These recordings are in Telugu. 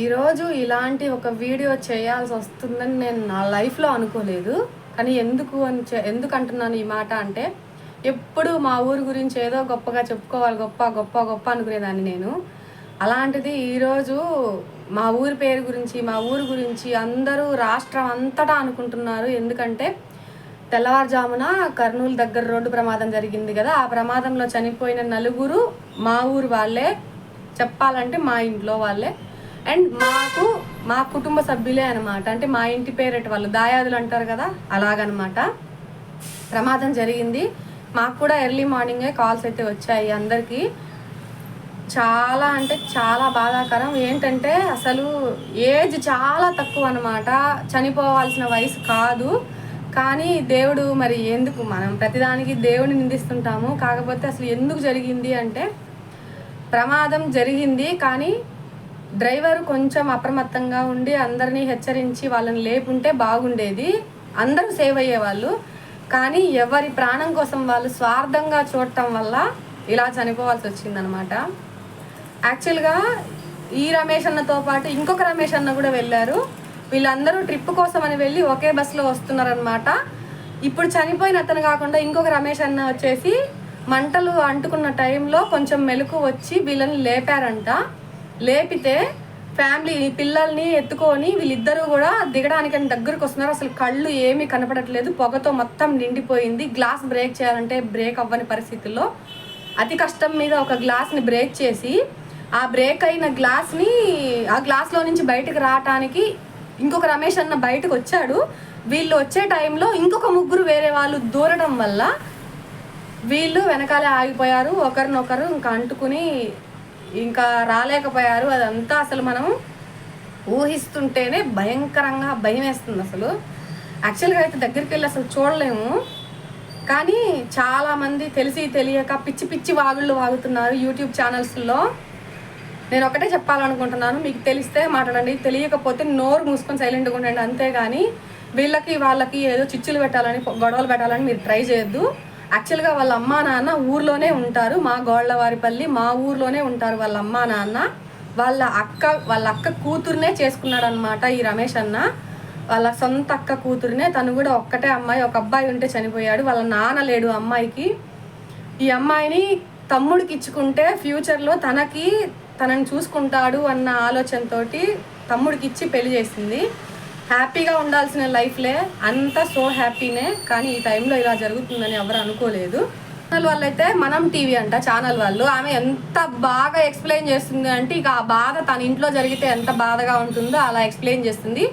ఈరోజు ఇలాంటి ఒక వీడియో చేయాల్సి వస్తుందని నేను నా లైఫ్లో అనుకోలేదు. కానీ ఎందుకు అని ఎందుకు అంటున్నాను ఈ మాట అంటే ఎప్పుడు మా ఊరు గురించి ఏదో గొప్పగా చెప్పుకోవాలి గొప్ప గొప్ప గొప్ప అనుకునేదాన్ని నేను. అలాంటిది ఈరోజు మా ఊరి పేరు గురించి మా ఊరు గురించి అందరూ రాష్ట్రం అంతటా అనుకుంటున్నారు. ఎందుకంటే తెల్లవారుజామున కర్నూలు దగ్గర రోడ్డు ప్రమాదం జరిగింది కదా ఆ ప్రమాదంలో చనిపోయిన నలుగురు మా ఊరు వాళ్ళే. చెప్పాలంటే మా ఇంట్లో వాళ్ళే. అండ్ మాకు మా కుటుంబ సభ్యులే అనమాట అంటే మా ఇంటి పేరెట్ వాళ్ళు దాయాదులు అంటారు కదా అలాగనమాట ప్రమాదం జరిగింది. మాకు కూడా ఎర్లీ మార్నింగే కాల్స్ అయితే వచ్చాయి అందరికీ. చాలా అంటే చాలా బాధాకరం. ఏంటంటే అసలు ఏజ్ చాలా తక్కువ అనమాట చనిపోవాల్సిన వయసు కాదు. కానీ దేవుడు మరి ఎందుకు మనం ప్రతిదానికి దేవుడిని నిందిస్తుంటాము. కాకపోతే అసలు ఎందుకు జరిగింది అంటే ప్రమాదం జరిగింది. కానీ డ్రైవర్ కొంచెం అప్రమత్తంగా ఉండి అందరినీ హెచ్చరించి వాళ్ళని లేపుంటే బాగుండేది. అందరూ సేవ్ అయ్యేవాళ్ళు. కానీ ఎవరి ప్రాణం కోసం వాళ్ళు స్వార్థంగా చూడటం వల్ల ఇలా చనిపోవాల్సి వచ్చిందనమాట. యాక్చువల్గా ఈ రమేష్ అన్నతో పాటు ఇంకొక రమేష్ అన్న కూడా వెళ్ళారు. వీళ్ళందరూ ట్రిప్ కోసం అని వెళ్ళి ఒకే బస్సులో వస్తున్నారనమాట. ఇప్పుడు చనిపోయిన అతను కాకుండా ఇంకొక రమేష్ అన్న వచ్చేసి మంటలు అంటుకున్న టైంలో కొంచెం మెలకు వచ్చి వీళ్ళని లేపారంట. లేపితే ఫ్యామిలీ పిల్లల్ని ఎత్తుకొని వీళ్ళిద్దరూ కూడా దిగడానికి దగ్గరకు వస్తున్నారు. అసలు కళ్ళు ఏమీ కనపడట్లేదు. పొగతో మొత్తం నిండిపోయింది. గ్లాస్ బ్రేక్ చేయాలంటే బ్రేక్ అవ్వని పరిస్థితుల్లో అతి కష్టం మీద ఒక గ్లాస్ని బ్రేక్ చేసి ఆ బ్రేక్ అయిన గ్లాస్ని ఆ గ్లాస్లో నుంచి బయటకు రావటానికి ఇంకొక రమేష్ అన్న బయటకు వచ్చాడు. వీళ్ళు వచ్చే టైంలో ఇంకొక ముగ్గురు వేరే వాళ్ళు దూరడం వల్ల వీళ్ళు వెనకాలే ఆగిపోయారు. ఒకరినొకరు ఇంకా అంటుకుని ఇంకా రాలేకపోయారు. అదంతా అసలు మనం ఊహిస్తుంటేనే భయంకరంగా భయం వేస్తుంది అసలు. యాక్చువల్గా అయితే దగ్గరికి వెళ్ళి అసలు చూడలేము. కానీ చాలామంది తెలిసి తెలియక పిచ్చి పిచ్చి వాగుళ్ళు వాగుతున్నారు యూట్యూబ్ ఛానల్స్లో. నేను ఒకటే చెప్పాలనుకుంటున్నాను మీకు తెలిస్తే మాట్లాడండి. తెలియకపోతే నోరు మూసుకొని సైలెంట్గా ఉండండి అంతేగాని వీళ్ళకి వాళ్ళకి ఏదో చిచ్చులు పెట్టాలని గొడవలు పెట్టాలని మీరు ట్రై చేయొద్దు. యాక్చువల్గా వాళ్ళ అమ్మా నాన్న ఊర్లోనే ఉంటారు. మా గోళ్ళవారిపల్లి మా ఊర్లోనే ఉంటారు వాళ్ళ అమ్మా నాన్న. వాళ్ళ అక్క వాళ్ళ అక్క కూతురునే చేసుకున్నాడు అనమాట ఈ రమేష్ అన్న. వాళ్ళ సొంత అక్క కూతురునే తను కూడా ఒక్కటే అమ్మాయి ఒక అబ్బాయి ఉంటే చనిపోయాడు. వాళ్ళ నాన్న లేడు అమ్మాయికి. ఈ అమ్మాయిని తమ్ముడికి ఇచ్చుకుంటే ఫ్యూచర్లో తనకి తనని చూసుకుంటాడు అన్న ఆలోచనతోటి తమ్ముడికి ఇచ్చి పెళ్ళి చేసింది. హ్యాపీగా ఉండాల్సిన లైఫ్లే అంతా సో హ్యాపీనే కానీ ఈ టైంలో ఇలా జరుగుతుందని ఎవరు అనుకోలేదు. ఛానల్ అయితే మనం టీవీ అంట ఛానల్ వాళ్ళు. ఆమె ఎంత బాగా ఎక్స్ప్లెయిన్ చేస్తుంది అంటే ఇక ఆ బాధ తన ఇంట్లో జరిగితే ఎంత బాధగా ఉంటుందో అలా ఎక్స్ప్లెయిన్ చేస్తుంది.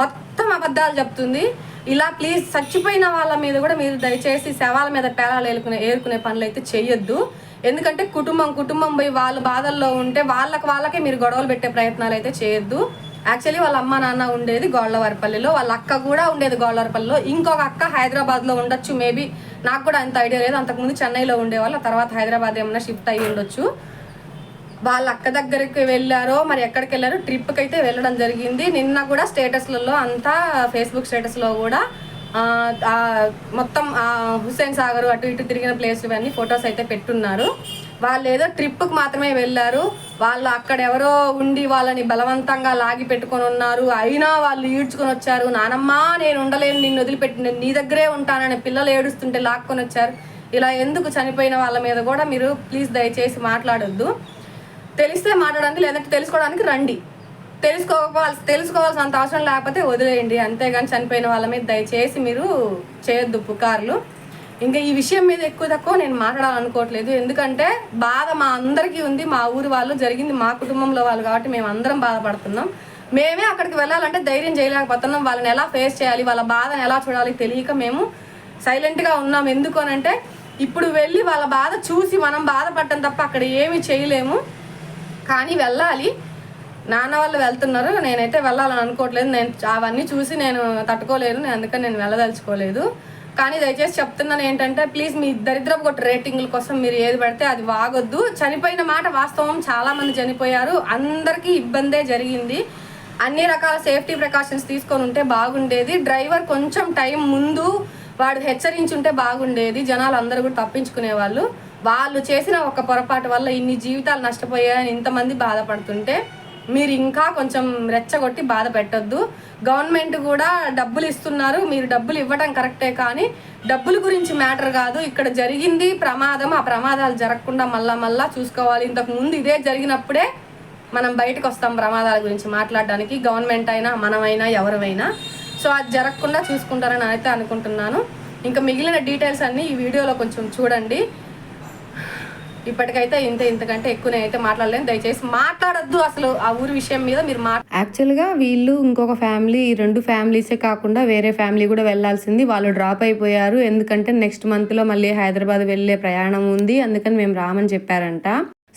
మొత్తం అబద్ధాలు చెప్తుంది. ఇలా ప్లీజ్ చచ్చిపోయిన వాళ్ళ మీద కూడా మీరు దయచేసి శవాల మీద పేలాలు ఏలుకునే ఏరుకునే పనులు అయితే చేయొద్దు ఎందుకంటే కుటుంబం కుటుంబం పోయి వాళ్ళు బాధల్లో ఉంటే వాళ్ళకి వాళ్ళకే మీరు గొడవలు పెట్టే ప్రయత్నాలు అయితే చేయొద్దు. యాక్చువల్లీ వాళ్ళ అమ్మ నాన్న ఉండేది గోళ్ళవారిపల్లిలో వాళ్ళ అక్క కూడా ఉండేది గోళ్ళవారిపల్లిలో. ఇంకొక అక్క హైదరాబాద్లో ఉండొచ్చు మేబీ నాకు కూడా అంత ఐడియా లేదు. అంతకుముందు చెన్నైలో ఉండేవాళ్ళు. ఆ తర్వాత హైదరాబాద్ ఏమైనా షిఫ్ట్ అయ్యి ఉండొచ్చు. వాళ్ళ అక్క దగ్గరికి వెళ్ళారో మరి ఎక్కడికి వెళ్ళారో ట్రిప్కి అయితే వెళ్ళడం జరిగింది. నిన్న కూడా స్టేటస్లలో అంతా ఫేస్బుక్ స్టేటస్లో కూడా మొత్తం ఆ హుస్సేన్ సాగర్ అటు ఇటు తిరిగిన ప్లేస్ ఇవన్నీ ఫొటోస్ అయితే పెట్టున్నారు. వాళ్ళు ఏదో ట్రిప్కి మాత్రమే వెళ్ళారు. వాళ్ళు అక్కడ ఎవరో ఉండి వాళ్ళని బలవంతంగా లాగి పెట్టుకొని ఉన్నారు. అయినా వాళ్ళు ఈడ్చుకొని వచ్చారు. నానమ్మ నేను ఉండలేను. నిన్ను వదిలిపెట్టి నేను నీ దగ్గరే ఉంటానని పిల్లలు ఏడుస్తుంటే లాక్కొని వచ్చారు. ఇలా ఎందుకు చనిపోయిన వాళ్ళ మీద కూడా మీరు ప్లీజ్ దయచేసి మాట్లాడొద్దు. తెలిస్తే మాట్లాడండి లేదంటే తెలుసుకోవడానికి రండి. తెలుసుకోవాల్సి తెలుసుకోవాల్సినంత అవసరం లేకపోతే వదిలేయండి. అంతేగాని చనిపోయిన వాళ్ళ మీద దయచేసి మీరు చేయొద్దు పుకార్లు. ఇంకా ఈ విషయం మీద ఎక్కువ తక్కువ నేను మాట్లాడాలనుకోవట్లేదు. ఎందుకంటే బాధ మా అందరికీ ఉంది. మా ఊరి వాళ్ళు జరిగింది. మా కుటుంబంలో వాళ్ళు కాబట్టి మేము అందరం బాధపడుతున్నాం. మేమే అక్కడికి వెళ్ళాలంటే ధైర్యం చేయలేకపోతున్నాం. వాళ్ళని ఎలా ఫేస్ చేయాలి? వాళ్ళ బాధను ఎలా చూడాలి తెలియక మేము సైలెంట్గా ఉన్నాం. ఎందుకు అనంటే ఇప్పుడు వెళ్ళి వాళ్ళ బాధ చూసి మనం బాధపడటం తప్ప అక్కడ ఏమి చేయలేము. కానీ వెళ్ళాలి. నాన్న వాళ్ళు వెళ్తున్నారు. నేనైతే వెళ్ళాలని అనుకోవట్లేదు. నేను అవన్నీ చూసి నేను తట్టుకోలేను. నేను అందుకని నేను వెళ్ళదలుచుకోలేదు. కానీ దయచేసి చెప్తున్నాను ఏంటంటే ప్లీజ్ మీ దరిద్రపు కొట్టు రేటింగ్ల కోసం మీరు ఏది పడితే అది వాగొద్దు. చనిపోయిన మాట వాస్తవం చాలామంది చనిపోయారు. అందరికీ ఇబ్బందే జరిగింది. అన్ని రకాల సేఫ్టీ ప్రికాషన్స్ తీసుకొని ఉంటే బాగుండేది. డ్రైవర్ కొంచెం టైం ముందు వాడు హెచ్చరించుంటే బాగుండేది. జనాలు అందరూ కూడా తప్పించుకునే వాళ్ళు వాళ్ళు చేసిన ఒక పొరపాటు వల్ల ఇన్ని జీవితాలు నష్టపోయాయని ఇంతమంది బాధపడుతుంటే మీరు ఇంకా కొంచెం రెచ్చగొట్టి బాధ పెట్టొద్దు. గవర్నమెంట్ కూడా డబ్బులు ఇస్తున్నారు. మీరు డబ్బులు ఇవ్వడం కరెక్టే కానీ డబ్బుల గురించి మ్యాటర్ కాదు. ఇక్కడ జరిగింది ప్రమాదం. ఆ ప్రమాదాలు జరగకుండా మళ్ళా మళ్ళా చూసుకోవాలి. ఇంతకు ముందు ఇదే జరిగినప్పుడే మనం బయటకు వస్తాం ప్రమాదాల గురించి మాట్లాడడానికి. గవర్నమెంట్ అయినా మనమైనా ఎవరివైనా. సో అది జరగకుండా చూసుకుంటారని అయితే అనుకుంటున్నాను. ఇంకా మిగిలిన డీటెయిల్స్ అన్నీ ఈ వీడియోలో కొంచెం చూడండి. ఇప్పటికైతే ఇంత ఇంతకంటే ఎక్కువ అయితే మాట్లాడలేను. దయచేసి మాట్లాడొద్దు అసలు ఆ ఊరి విషయం మీద మీరు మా యాక్చువల్గా వీళ్ళు ఇంకొక ఫ్యామిలీ ఈ రెండు ఫ్యామిలీసే కాకుండా వేరే ఫ్యామిలీ కూడా వెళ్ళాల్సింది. వాళ్ళు డ్రాప్ అయిపోయారు. ఎందుకంటే నెక్స్ట్ మంత్లో మళ్ళీ హైదరాబాద్ వెళ్ళే ప్రయాణం ఉంది. అందుకని మేము రామని చెప్పారంట.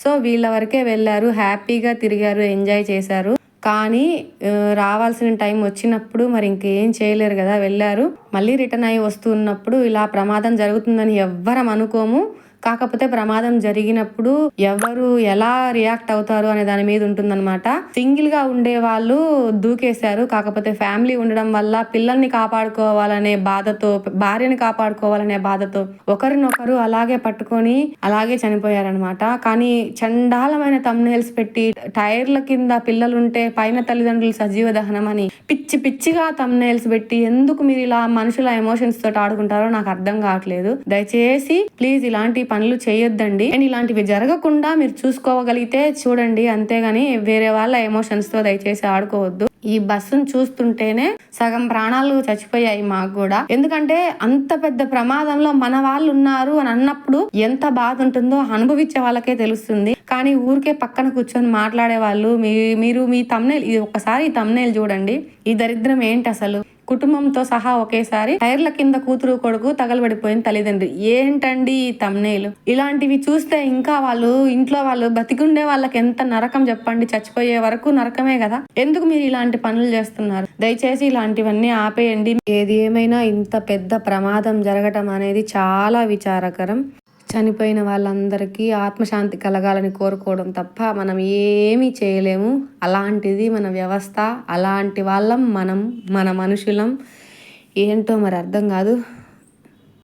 సో వీళ్ళ వరకే వెళ్ళారు. హ్యాపీగా తిరిగారు. ఎంజాయ్ చేశారు. కానీ రావాల్సిన టైం వచ్చినప్పుడు మరి ఇంకేం చేయలేరు కదా. వెళ్ళారు. మళ్ళీ రిటర్న్ అయ్యి వస్తున్నప్పుడు ఇలా ప్రమాదం జరుగుతుందని ఎవ్వరం అనుకోము. కాకపోతే ప్రమాదం జరిగినప్పుడు ఎవరు ఎలా రియాక్ట్ అవుతారు అనే దాని మీద ఉంటుందన్నమాట. సింగిల్గా ఉండే వాళ్ళు దూకేశారు. కాకపోతే ఫ్యామిలీ ఉండడం వల్ల పిల్లల్ని కాపాడుకోవాలనే బాధతో భార్యని కాపాడుకోవాలనే బాధతో ఒకరినొకరు అలాగే పట్టుకొని అలాగే చనిపోయారనమాట కానీ చండాలమైన తమ్నేల్స్ పెట్టి టైర్ల కింద పిల్లలుంటే పైన తల్లిదండ్రులు సజీవ దహనం అని పిచ్చి పిచ్చిగా తమ్నేల్స్ పెట్టి ఎందుకు మీరు ఇలా మనుషుల ఎమోషన్స్ తోటి ఆడుకుంటారో నాకు అర్థం కావట్లేదు. దయచేసి ప్లీజ్ ఇలాంటి పనులు చేయొద్దండి. అండ్ ఇలాంటివి జరగకుండా మీరు చూసుకోగలిగితే చూడండి అంతేగాని వేరే వాళ్ళ ఎమోషన్స్తో దయచేసి ఆడుకోవద్దు. ఈ బస్సును చూస్తుంటేనే సగం ప్రాణాలు చచ్చిపోయాయి మాకు కూడా. ఎందుకంటే అంత పెద్ద ప్రమాదంలో మన వాళ్ళు ఉన్నారు అని అన్నప్పుడు ఎంత బాధ ఉంటుందో అనుభవించే వాళ్ళకే తెలుస్తుంది. కానీ ఊరికే పక్కన కూర్చొని మాట్లాడే వాళ్ళు మీ మీరు మీ తమ్నేల్ ఇది ఒకసారి ఈ తమ్నేల్ చూడండి. ఈ దరిద్రం ఏంటి అసలు? కుటుంబంతో సహా ఒకేసారి టైర్ల కింద కూతురు కొడుకు తగలబడిపోయిన తల్లిదండ్రి. ఏంటండి ఈ తమ్నేలు? ఇలాంటివి చూస్తే ఇంకా వాళ్ళు ఇంట్లో వాళ్ళు బతికుండే వాళ్ళకి ఎంత నరకం చెప్పండి చచ్చిపోయే వరకు నరకమే కదా? ఎందుకు మీరు ఇలాంటి పనులు చేస్తున్నారు? దయచేసి ఇలాంటివన్నీ ఆపేయండి. ఏది ఏమైనా ఇంత పెద్ద ప్రమాదం జరగటం అనేది చాలా విచారకరం. చనిపోయిన వాళ్ళందరికీ ఆత్మశాంతి కలగాలని కోరుకోవడం తప్ప మనం ఏమీ చేయలేము. అలాంటిది మన వ్యవస్థ అలాంటి వాళ్ళం మనం మన మనుషులం. ఏంటో మరి అర్థం కాదు.